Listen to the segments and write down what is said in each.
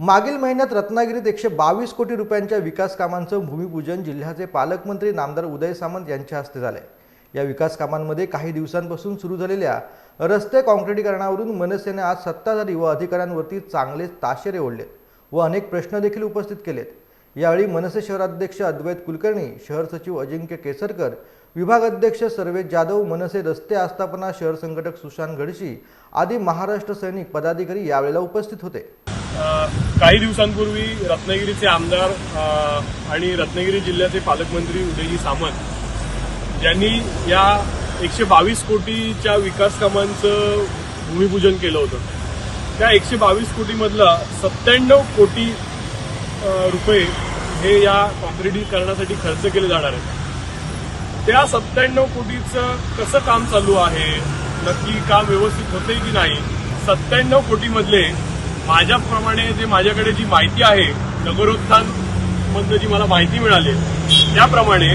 मागील महिन्यात रत्नागिरीत एकशे बावीस कोटी रुपयांच्या विकास कामांचं भूमिपूजन जिल्ह्याचे पालकमंत्री नामदार उदय सामंत यांच्या हस्ते झाले या विकास कामांमध्ये काही दिवसांपासून सुरू झालेल्या रस्ते काँक्रिटीकरणावरून मनसेने आज सत्ताधारी व अधिकाऱ्यांवरती चांगले ताशेरे ओढलेत व अनेक प्रश्न देखील उपस्थित केलेत. यावेळी मनसे शहराध्यक्ष अद्वैत कुलकर्णी शहर सचिव अजिंक्य केसरकर विभाग अध्यक्ष सर्वेश जाधव मनसे रस्ते आस्थापना शहर संघटक सुशांत घडशी आदी महाराष्ट्र सैनिक पदाधिकारी यावेळेला उपस्थित होते. काही दिवसांपूर्वी रत्नागिरीचे आमदार आणि रत्नागिरी जिल्ह्याचे पालकमंत्री उदयजी सामंत यांनी या एकशे बावीस कोटीच्या विकास कामांचं भूमिपूजन केलं होतं. त्या एकशे बावीस कोटीमधला सत्त्याण्णव कोटी रुपये हे या कॉन्क्रिटीकरणासाठी खर्च केले जाणार आहेत. त्या सत्त्याण्णव कोटीचं कसं काम चालू आहे नक्की काम व्यवस्थित होते की नाही सत्त्याण्णव कोटीमधले माझ्याप्रमाणे जे माझ्याकडे जी माहिती आहे नगरोत्थान मधनं जी मला माहिती मिळाली त्याप्रमाणे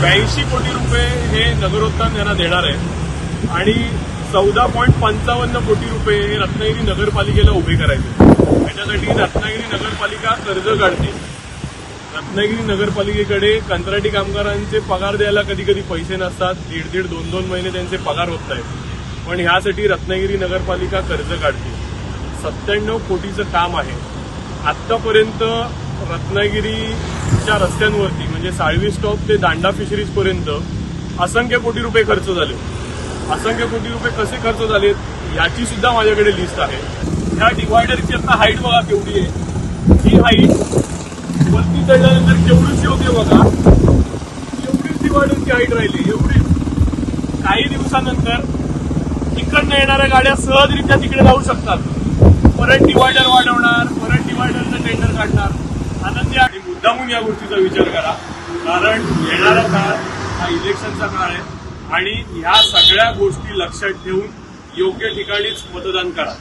ब्याऐंशी कोटी रुपये हे नगरोत्थान यांना देणार आहे आणि चौदा पॉईंट पंचावन्न कोटी रुपये हे रत्नागिरी नगरपालिकेला उभे करायचे. त्याच्यासाठी रत्नागिरी नगरपालिका कर्ज काढते. रत्नागिरी नगरपालिकेकडे कंत्राटी कामगारांचे पगार द्यायला कधी कधी पैसे नसतात. दीड दीड दोन दोन महिने त्यांचे पगार होत नाहीत पण ह्यासाठी रत्नागिरी नगरपालिका कर्ज काढते. सत्त्याण्णव कोटीचं काम आहे. आत्तापर्यंत रत्नागिरीच्या रस्त्यांवरती म्हणजे साळवी स्टॉप ते दांडा फिशरीजपर्यंत असंख्य कोटी रुपये खर्च झाले. असंख्य कोटी रुपये कसे खर्च झालेत याची सुद्धा माझ्याकडे लिस्ट आहे. ह्या डिवायडरची आता हाईट बघा केवढी आहे. ही हाईट वरती चढल्यानंतर केवढीशी होते बघा. एवढीच डिवायडरची हाईट राहिली एवढी. काही दिवसानंतर तिकडनं येणाऱ्या गाड्या सहजरित्या तिकडे जाऊ शकतात. परत डिवायडर वाढवणार परत डिवायडरचं टेंडर काढणार. आता त्या मुद्दामून या गोष्टीचा विचार करा. कारण येणारा काळ हा इलेक्शनचा काळ आहे. आणि ह्या सगळ्या गोष्टी लक्षात ठेवून योग्य ठिकाणीच मतदान करा.